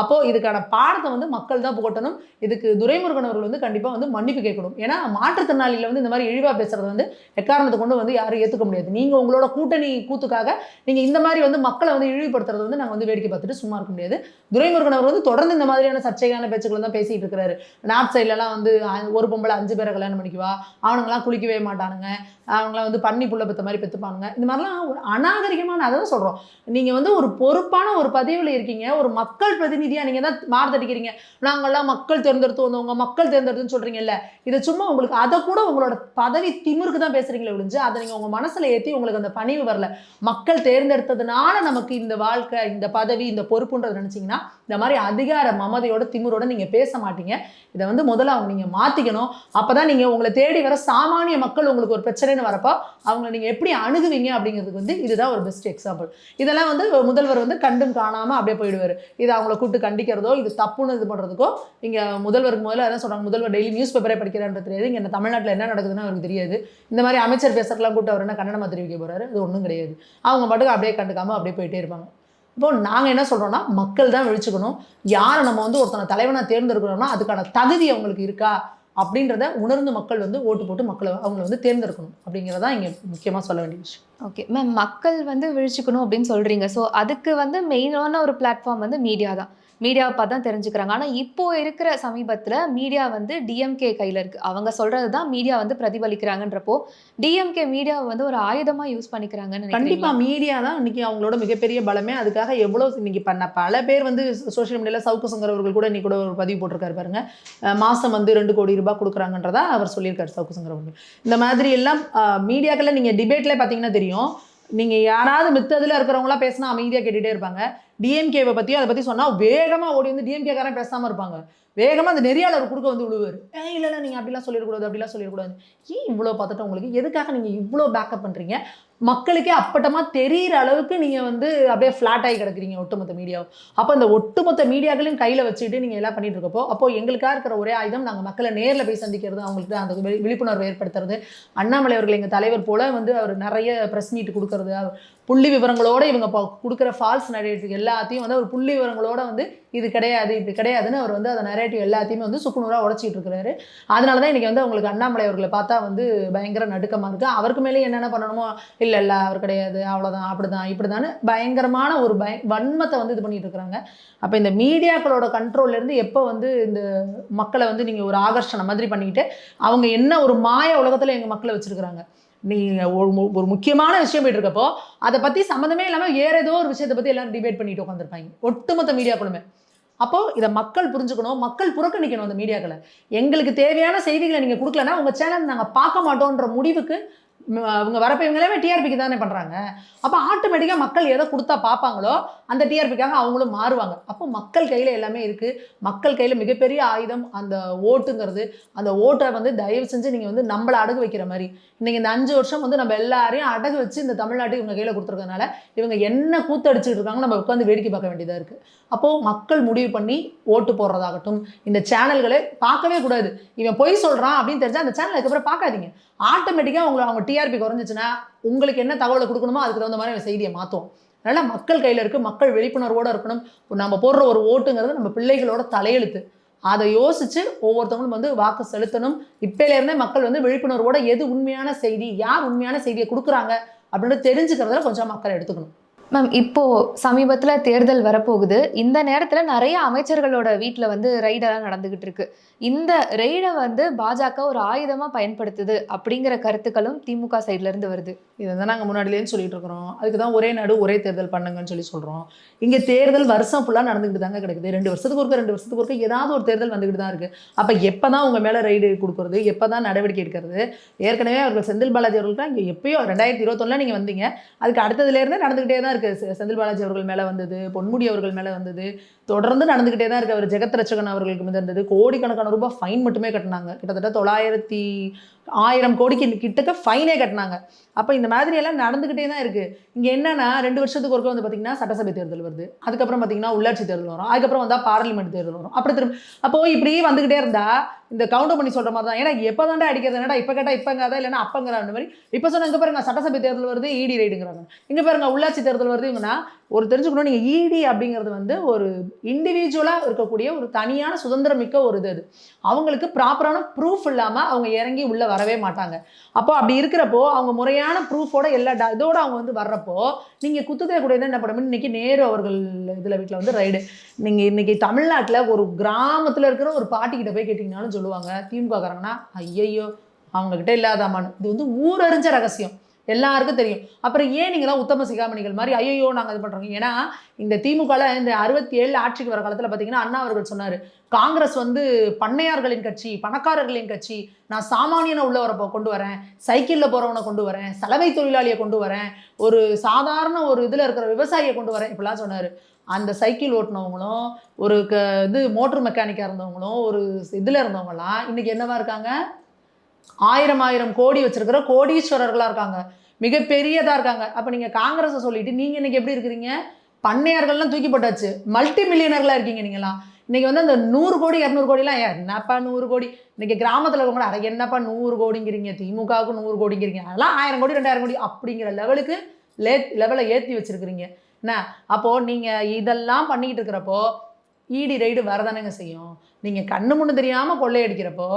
அப்போ இதுக்கான பாடத்தை வந்து மக்கள் தான் புகட்டணும். இதுக்கு துரைமுருகன் அவர்கள் வந்து கண்டிப்பா வந்து மன்னிப்பு கேட்கணும். ஏன்னா மாற்றுத்திறனாளிகளை வந்து இந்த மாதிரி இழிவா பேசுறது வந்து எக்காரணத்தை கொண்டு வந்து யாரும் ஏத்துக்க முடியாது. நீங்க உங்களோட கூட்டணி கூத்துக்காக நீங்க இந்த மாதிரி வந்து மக்களை வந்து இழிவுபடுத்துறது வந்து நாங்க வந்து வேடிக்கை பார்த்துட்டு சும்மா இருக்க முடியாது. துரைமுருகன் அவர் வந்து தொடர்ந்து இந்த மாதிரியான சர்ச்சைக்கான பேச்சுக்கள் தான் பேசிட்டு இருக்கிறாரு நார்த் சைட்லலாம் வந்து ஒரு பொம்பளை அஞ்சு பேரை கல்யாணம் பண்ணிக்குவா. அவனுங்களாம் குளிக்கவே மாட்டானுங்க. அவங்களாம் வந்து பண்ணி புள்ள பெற்ற மாதிரி பெற்றுப்பானுங்க இந்த மாதிரிலாம் ஒரு அநாகரிகமான அதை தான் சொல்கிறோம் நீங்கள் வந்து ஒரு பொறுப்பான ஒரு பதவியில் இருக்கீங்க. ஒரு மக்கள் பிரதிநிதியாக நீங்கள் தான் மாறுதடிக்கிறீங்க நாங்கள்லாம் மக்கள் தேர்ந்தெடுத்து வந்தவங்க மக்கள் தேர்ந்தெடுத்துன்னு சொல்கிறீங்கல்ல இதை சும்மா உங்களுக்கு அதை கூட உங்களோட பதவி திமிருக்கு தான் பேசுகிறீங்களே ஒழிஞ்சு அதை நீங்கள் உங்கள் மனசில் ஏற்றி உங்களுக்கு அந்த பணிவு வரல. மக்கள் தேர்ந்தெடுத்ததுனால நமக்கு இந்த வாழ்க்கை இந்த பதவி இந்த பொறுப்புன்றது நினச்சிங்கன்னா இந்த மாதிரி அதிகார மமதையோட திமிரோட நீங்கள் பேச மாட்டீங்க. இதை வந்து முதல்ல அவங்க நீங்கள் மாற்றிக்கணும் அப்போ தான் நீங்கள் உங்களை தேடி வர சாமானிய மக்கள் உங்களுக்கு ஒரு பிரச்சனைன்னு வரப்போ அவங்களை நீங்கள் எப்படி அணுகுவீங்க அப்படிங்கிறதுக்கு வந்து இதுதான் ஒரு பெஸ்ட் எக்ஸாம்பிள் இதெல்லாம் வந்து முதல்வர் வந்து கண்டும் காணாமல் அப்படியே போயிடுவார். இது அவங்கள கூப்பிட்டு கண்டிக்கிறதோ இது தப்புன்னு இது பண்ணுறதுக்கோ இங்கே முதல்வருக்கு முதல்ல அதான் சொல்கிறாங்க முதல்வர் டெய்லி நியூஸ் பேப்பரே படிக்கிறான்றது தெரியாது. இங்கே இந்த தமிழ்நாட்டில் என்ன நடக்குதுன்னு அவருக்கு தெரியாது. இந்த மாதிரி அமைச்சர் பேசுறதுலாம் கூப்பிட்டு அவர் என்ன கன்னடமா தெரிவிக்க போகிறாரு அது ஒன்றும் கிடையாது. அவங்க பாட்டுக்கு அப்படியே கண்டுக்காமல் அப்படியே போயிட்டே இருப்பாங்க. இப்போ நாங்கள் என்ன சொல்கிறோன்னா மக்கள் தான் விழிச்சுக்கணும். யாரை நம்ம வந்து ஒருத்தனை தலைவனாக தேர்ந்தெடுக்கிறோம்னா அதுக்கான தகுதி அவங்களுக்கு இருக்கா? அப்படின்றத உணர்ந்து மக்கள் வந்து ஓட்டு போட்டு மக்களை அவங்கள வந்து தேர்ந்தெடுக்கணும் அப்படிங்கிறதான் இங்கே முக்கியமாக சொல்ல வேண்டிய விஷயம். ஓகே மேம் மக்கள் வந்து விழிச்சுக்கணும் அப்படின்னு சொல்கிறீங்க ஸோ அதுக்கு வந்து மெயினான ஒரு பிளாட்ஃபார்ம் வந்து மீடியா தான். மீடியாவை பார்த்து தான் தெரிஞ்சுக்கிறாங்க. ஆனால் இப்போ இருக்கிற சமீபத்தில் மீடியா வந்து டிஎம்கே கையில் இருக்கு. அவங்க சொல்கிறது தான் மீடியா வந்து பிரதிபலிக்கிறாங்கன்றப்போ டிஎம்கே மீடியாவை வந்து ஒரு ஆயுதமா யூஸ் பண்ணிக்கிறாங்கன்னு கண்டிப்பா மீடியா தான் இன்னைக்கு அவங்களோட மிகப்பெரிய பலமே. அதுக்காக எவ்வளவு இன்னைக்கு பண்ண பல பேர் வந்து சோஷியல் மீடியால சவுக்கு சங்கர் அவர்கள் கூட இன்னைக்கு கூட ஒரு பதிவு போட்டிருக்காரு பாருங்க. மாதம் மாசம் வந்து ரெண்டு கோடி ரூபாய் கொடுக்குறாங்கன்றதா அவர் சொல்லியிருக்காரு சவுக்கு சங்கர் அவர்கள் இந்த மாதிரி எல்லாம் மீடியாக்களில் நீங்க டிபேட்ல பார்த்தீங்கன்னா தெரியும். நீங்கள் யாராவது மித்ததில் இருக்கிறவங்களாம் பேசினா அமைதியாக கேட்டுகிட்டே இருப்பாங்க. டிஎம்கேவை பற்றி அதை பற்றி சொன்னால் வேகமாக ஓடி வந்து டிஎம்கேக்காரன் பேசாமல் இருப்பாங்க. வேகமாக அந்த நெறியாளர் குறுக்க வந்து விழுவார். ஏய் இல்லை நீங்கள் அப்படிலாம் சொல்லிடக்கூடாது அப்படிலாம் சொல்லிடக்கூடாது. ஏன் இவ்வளோ பார்த்துட்டு உங்களுக்கு? எதுக்காக நீங்கள் இவ்வளோ பேக்கப் பண்ணுறீங்க மக்களுக்கே அப்பட்டமாக தெரிகிற அளவுக்கு நீங்கள் வந்து அப்படியே ஃப்ளாட் ஆகி கிடக்குறீங்க ஒட்டுமொத்த மீடியாவும் அப்போ அந்த ஒட்டுமொத்த மீடியாக்களையும் கையில் வச்சுட்டு நீங்கள் எல்லாம் பண்ணிட்டு இருக்கப்போ அப்போ எங்களுக்காக இருக்கிற ஒரே ஆயுதம் நாங்கள் மக்களை நேரில் போய் சந்திக்கிறது அவங்களுக்கு அந்த விழிப்புணர்வு ஏற்படுத்துறது. அண்ணாமலை அவர்கள் எங்கள் தலைவர் போல் வந்து அவர் நிறைய ப்ரெஸ் மீட் கொடுக்கறது புள்ளி விவரங்களோட இவங்க கொடுக்குற ஃபால்ஸ் நரேட்டிவ் எல்லாத்தையும் வந்து அவர் புள்ளி விவரங்களோட வந்து இது கிடையாது இது கிடையாதுன்னு அவர் வந்து அந்த நரேட்டிவ் எல்லாத்தையுமே வந்து சுக்குநூறாக உடச்சிட்டு இருக்கிறாரு. அதனால தான் இன்றைக்கி வந்து அவங்களுக்கு அண்ணாமலை அவர்களை பார்த்தா வந்து பயங்கர நடுக்கமாக இருக்குது அவருக்கு மேலே என்னென்ன பண்ணணுமோ இல்லை இல்லை அவர் கிடையாது அவ்வளோதான் அப்படிதான் இப்படிதான்னு பயங்கரமான ஒரு பய வன்மத்தை வந்து இது பண்ணிட்டு இருக்கிறாங்க. அப்போ இந்த மீடியாக்களோட கண்ட்ரோல்ல இருந்து எப்போ வந்து இந்த மக்களை வந்து நீங்கள் ஒரு ஆகர்ஷணம் மாதிரி பண்ணிக்கிட்டு அவங்க என்ன ஒரு மாய உலகத்தில் எங்கள் மக்களை வச்சிருக்கிறாங்க? நீங்கள் ஒரு ஒரு முக்கியமான விஷயம் போயிட்டு இருக்கப்போ அதை பற்றி சம்மந்தமே இல்லாமல் வேறு ஏதோ ஒரு விஷயத்தை பற்றி எல்லாரும் டிபேட் பண்ணிட்டு உட்காந்துருப்பாங்க ஒட்டுமொத்த மீடியாக்களுமே. அப்போது இதை மக்கள் புரிஞ்சுக்கணும் மக்கள் புறக்கணிக்கணும் அந்த மீடியாக்களை. எங்களுக்கு தேவையான செய்திகளை நீங்கள் கொடுக்கலன்னா உங்கள் சேனல் நாங்கள் பார்க்க மாட்டோன்ற முடிவுக்கு அவங்க வரப்போ இவங்களே டிஆர்பிக்கு தானே பண்ணுறாங்க அப்போ ஆட்டோமேட்டிக்காக மக்கள் எதை கொடுத்தா பார்ப்பாங்களோ அந்த டிஆர்பிக்காக அவங்களும் மாறுவாங்க. அப்போ மக்கள் கையில் எல்லாமே இருக்குது மக்கள் கையில் மிகப்பெரிய ஆயுதம் அந்த ஓட்டுங்கிறது. அந்த ஓட்டை வந்து தயவு செஞ்சு நீங்கள் வந்து நம்மளை அடகு வைக்கிற மாதிரி. இன்றைக்கி இந்த அஞ்சு வருஷம் வந்து நம்ம எல்லாரையும் அடகு வச்சு இந்த தமிழ்நாட்டை இவங்க கையில் கொடுத்துருக்கனால இவங்க என்ன கூத்தடிச்சிட்டு இருக்காங்க நம்ம உட்காந்து வேடிக்கை பார்க்க வேண்டியதாக இருக்குது அப்போது மக்கள் முடிவு பண்ணி ஓட்டு போடுறதாகட்டும். இந்த சேனல்களை பார்க்கவே கூடாது. இவன் பொய் சொல்கிறான் அப்படின்னு தெரிஞ்சா அந்த சேனல் அதுக்கப்புறம் பார்க்காதீங்க. ஆட்டோமேட்டிக்காக உங்களை அவங்க டிஆர்பி குறைஞ்சிச்சுன்னா உங்களுக்கு என்ன தகவலை கொடுக்கணுமோ அதுக்கு தகுந்த மாதிரி செய்தியை மாற்றும் அதனால் மக்கள் கையில் இருக்குது மக்கள் விழிப்புணர்வோடு இருக்கணும். நம்ம போடுற ஒரு ஓட்டுங்கிறது நம்ம பிள்ளைகளோட தலையெழுத்து. அதை யோசித்து ஒவ்வொருத்தவங்களும் வந்து வாக்கு செலுத்தணும். இப்போலேருந்தே மக்கள் வந்து விழிப்புணர்வோட எது உண்மையான செய்தி யார் உண்மையான செய்தியை கொடுக்குறாங்க அப்படின்னு தெரிஞ்சுக்கிறதுல கொஞ்சம் மக்கள் எடுத்துக்கணும். மேம் இப்போ சமீபத்துல தேர்தல் வரப்போகுது. இந்த நேரத்துல நிறைய அமைச்சர்களோட வீட்டில் வந்து ரெய்டெல்லாம் நடந்துகிட்டு இருக்கு. இந்த ரெய்டை வந்து பாஜக ஒரு ஆயுதமா பயன்படுத்துது அப்படிங்கிற கருத்துக்களும் திமுக சைட்ல இருந்து வருது. இதை தான் நாங்கள் முன்னாடிலேருந்து சொல்லிட்டு இருக்கிறோம். அதுக்கு தான் ஒரே நாடு ஒரே தேர்தல் பண்ணுங்கன்னு சொல்லி சொல்கிறோம் இங்கே தேர்தல் வருஷம் ஃபுல்லாக நடந்துக்கிட்டு தாங்க கிடக்குது. ரெண்டு வருஷத்துக்கு ஒருக்க ரெண்டு வருஷத்துக்கு ஒருக்க ஏதாவது ஒரு தேர்தல் வந்துக்கிட்டு தான் இருக்குது அப்போ எப்போ தான் உங்கள் மேலே ரைடு கொடுக்குறது எப்போ தான் நடவடிக்கை எடுக்கிறது? ஏற்கனவே அவர்கள் செந்தில் பாலாஜி அவர்கள் தான் இங்கே எப்பயோ ரெண்டாயிரத்தி இருபத்தொன்னில் நீங்கள் வந்தீங்க. அதுக்கு அடுத்ததுலேருந்தே நடந்துக்கிட்டே தான் இருக்குது செந்தில் பாலாஜி அவர்கள் மேலே வந்தது பொன்முடி அவர்கள் மேலே வந்தது தொடர்ந்து நடந்துக்கிட்டே தான் இருக்குது அவர் ஜெகத் ரச்சகன் அவர்களுக்கு வந்து இருந்தது. கோடிக்கணக்கான ரூபாய் ஃபைன் மட்டுமே கட்டினாங்க. கிட்டத்தட்ட தொள்ளாயிரத்தி ஆயிரம் கோடிக்கு கிட்டக்க ஃபைனே கட்டினாங்க. அப்போ இந்த மாதிரி எல்லாம் நடந்துக்கிட்டே தான் இருக்குது இங்கே என்னன்னா ரெண்டு வருஷத்துக்கு ஒருக்க வந்து பார்த்தீங்கன்னா சட்டசபை தேர்தல் வருது. அதுக்கப்புறம் பார்த்தீங்கன்னா உள்ளாட்சி தேர்தல் வரும். அதுக்கப்புறம் வந்தால் பார்லிமெண்ட் தேர்தல் வரும். அப்படி திரும்ப அப்போ இப்படியே வந்துக்கிட்டே இருந்தால் இந்த கவுண்டர் பண்ணி சொல்கிற மாதிரி தான் ஏன்னா எப்போ தாண்டா அடிக்கிறது? என்னடா இப்போ கேட்டால் இப்போங்காதா? இல்லைன்னா அப்பங்கிற அந்த மாதிரி. இப்போ சொன்ன இங்கே பாருங்க சட்டசபை தேர்தல் வருது இடி ரைடுங்கிறாங்க இங்கே பாருங்க உள்ளாட்சி தேர்தல் வருது இவங்கன்னா ஒரு தெரிஞ்சுக்கணும். நீங்கள் இடி அப்படிங்கிறது வந்து ஒரு இண்டிவிஜுவலாக இருக்கக்கூடிய ஒரு தனியான சுதந்திரம் மிக்க ஒரு இது அது. அவங்களுக்கு ப்ராப்பரான ப்ரூஃப் இல்லாமல் அவங்க இறங்கி உள்ளே வரவே மாட்டாங்க. அப்போ அப்படி இருக்கிறப்போ அவங்க முறையான ப்ரூஃபோட எல்லா ட- இதோட அவங்க வந்து வர்றப்போ நீங்கள் குத்துதே கூட என்ன பண்ணணும் இன்னைக்கு நேரு அவர்கள் இதில் வீட்டில் வந்து ரைடு நீங்கள் இன்னைக்கு தமிழ்நாட்டில் ஒரு கிராமத்தில் இருக்கிற ஒரு பாட்டிக்கிட்ட போய் கேட்டிங்கனாலும் சொல்லுவாங்க திமுக காரங்கன்னா ஐயையோ அவங்கக்கிட்ட இல்லாதாமான்னு இது வந்து ஊரறிஞ்ச ரகசியம். எல்லாருக்கும் தெரியும். அப்புறம் ஏன் நீங்களாம் உத்தம சிகாமணிகள் மாதிரி ஐயோ நாங்கள் இது பண்ணுறோம் ஏன்னா இந்த திமுகவில் இந்த அறுபத்தி ஏழு ஆட்சிக்கு வர காலத்தில் பார்த்தீங்கன்னா அண்ணா அவர்கள் சொன்னார் காங்கிரஸ் வந்து பண்ணையார்களின் கட்சி பணக்காரர்களின் கட்சி. நான் சாமானியனை உள்ள வர கொண்டு வரேன். சைக்கிளில் போகிறவனை கொண்டு வரேன். சலவை தொழிலாளியை கொண்டு வரேன். ஒரு சாதாரண ஒரு இதில் இருக்கிற விவசாயியை கொண்டு வரேன். இப்படிலாம் சொன்னார். அந்த சைக்கிள் ஓட்டினவங்களும் ஒரு க இது மோட்டர் மெக்கானிக்காக இருந்தவங்களும் ஒரு இதில் இருந்தவங்களாம் இன்றைக்கி என்னவா இருக்காங்க? ஆயிரம் ஆயிரம் கோடி வச்சுருக்கிற கோடீஸ்வரர்களாக இருக்காங்க. மிகப்பெரியதாக இருக்காங்க. அப்போ நீங்கள் காங்கிரஸை சொல்லிட்டு நீங்கள் இன்றைக்கி எப்படி இருக்கிறீங்க? பண்ணையார்கள்லாம் தூக்கி போட்டாச்சு. மல்டி மில்லியனர்களாக இருக்கீங்க நீங்களாம் இன்றைக்கி வந்து அந்த நூறு கோடி இரநூறு கோடிலாம் என்னப்பா நூறு கோடி? இன்றைக்கி கிராமத்தில் இருக்கவங்க அட என்னப்பா நூறு கோடிங்கிறீங்க? திமுகவுக்கு நூறு கோடிங்கிறீங்க? அதெல்லாம் ஆயிரம் கோடி ரெண்டாயிரம் கோடி அப்படிங்கிற லெவலுக்கு லே லெவலை ஏற்றி வச்சிருக்கிறீங்க. என்ன? அப்போது நீங்கள் இதெல்லாம் பண்ணிக்கிட்டு இருக்கிறப்போ ஈடி ரைடு வரதானங்க செய்யும். நீங்கள் கண்ணு முன்னு தெரியாமல் கொள்ளையடிக்கிறப்போ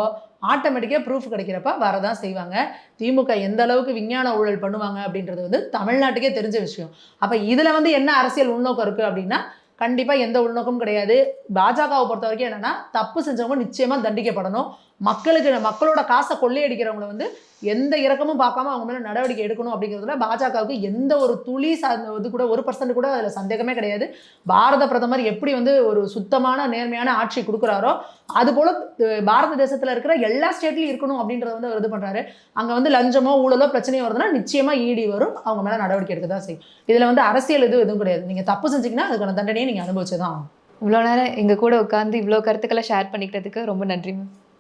ஆட்டோமேட்டிக்காக ப்ரூஃப் கிடைக்கிறப்ப வரதான் செய்வாங்க. திமுக எந்த அளவுக்கு விஞ்ஞான ஊழல் பண்ணுவாங்க அப்படின்றது வந்து தமிழ்நாட்டுக்கே தெரிஞ்ச விஷயம். அப்போ இதில் வந்து என்ன அரசியல் உள்நோக்கம் இருக்குது அப்படின்னா கண்டிப்பாக எந்த உள்நோக்கமும் கிடையாது. பாஜகவை பொறுத்த வரைக்கும் என்னென்னா தப்பு செஞ்சவங்க நிச்சயமாக தண்டிக்கப்படணும். மக்களுக்கு மக்களோட காசை கொள்ளையடிக்கிறவங்களை வந்து எந்த இறக்கமும் பார்க்காம அவங்க மேலே நடவடிக்கை எடுக்கணும் அப்படிங்கிறதுல பாஜகவுக்கு எந்த ஒரு துளி சார்ந்த இது கூட ஒரு பர்சன்ட் கூட அதில் சந்தேகமே கிடையாது. பாரத பிரதமர் எப்படி வந்து ஒரு சுத்தமான நேர்மையான ஆட்சி கொடுக்குறாரோ அதுபோல் போல் பாரத தேசத்தில் இருக்கிற எல்லா ஸ்டேட்லையும் இருக்கணும் அப்படின்றத வந்து அவர் இது பண்ணுறாரு அங்கே வந்து லஞ்சமோ ஊழலோ பிரச்சனையோ வருதுன்னா நிச்சயமாக ஈடி வரும் அவங்க மேலே நடவடிக்கை எடுக்க தான் செய்யும். இதில் வந்து அரசியல் எதுவும் எதுவும் கிடையாது. நீங்கள் தப்பு செஞ்சிங்கன்னா அதுக்கான தண்டனையை நீங்கள் அனுபவிச்சு தான். இவ்வளோ நேரம் எங்கள் கூட உட்காந்து இவ்வளோ கருத்துக்களை ஷேர் பண்ணிக்கிறதுக்கு ரொம்ப நன்றி மேம்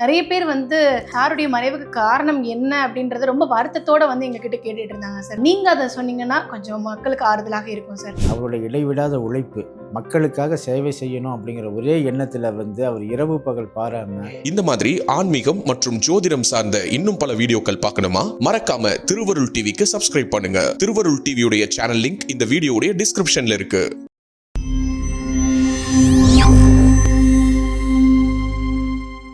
நிறைய பேர் வந்து சாருடைய மறைவுக்கு காரணம் என்ன அப்படின்றத ரொம்ப வருத்தத்தோட வந்து எங்ககிட்ட கேட்டுட்டு இருந்தாங்க சார். நீங்க அதை சொன்னீங்கன்னா கொஞ்சம் மக்களுக்கு ஆறுதலாக இருக்கும் சார். அவருடைய இடைவிடாத உழைப்பு மக்களுக்காக சேவை செய்யணும் அப்படிங்கிற ஒரே எண்ணத்தில் வந்து அவர் இரவு பகல் பாராம இந்த மாதிரி ஆன்மீகம் மற்றும் ஜோதிடம் சார்ந்த இன்னும் பல வீடியோக்கள் பார்க்கணுமா? மறக்காம திருவருள் டிவிக்கு சப்ஸ்கிரைப் பண்ணுங்க. திருவருள் டிவியுடைய சேனல் லிங்க் இந்த வீடியோடைய டிஸ்கிரிப்ஷன்ல இருக்கு.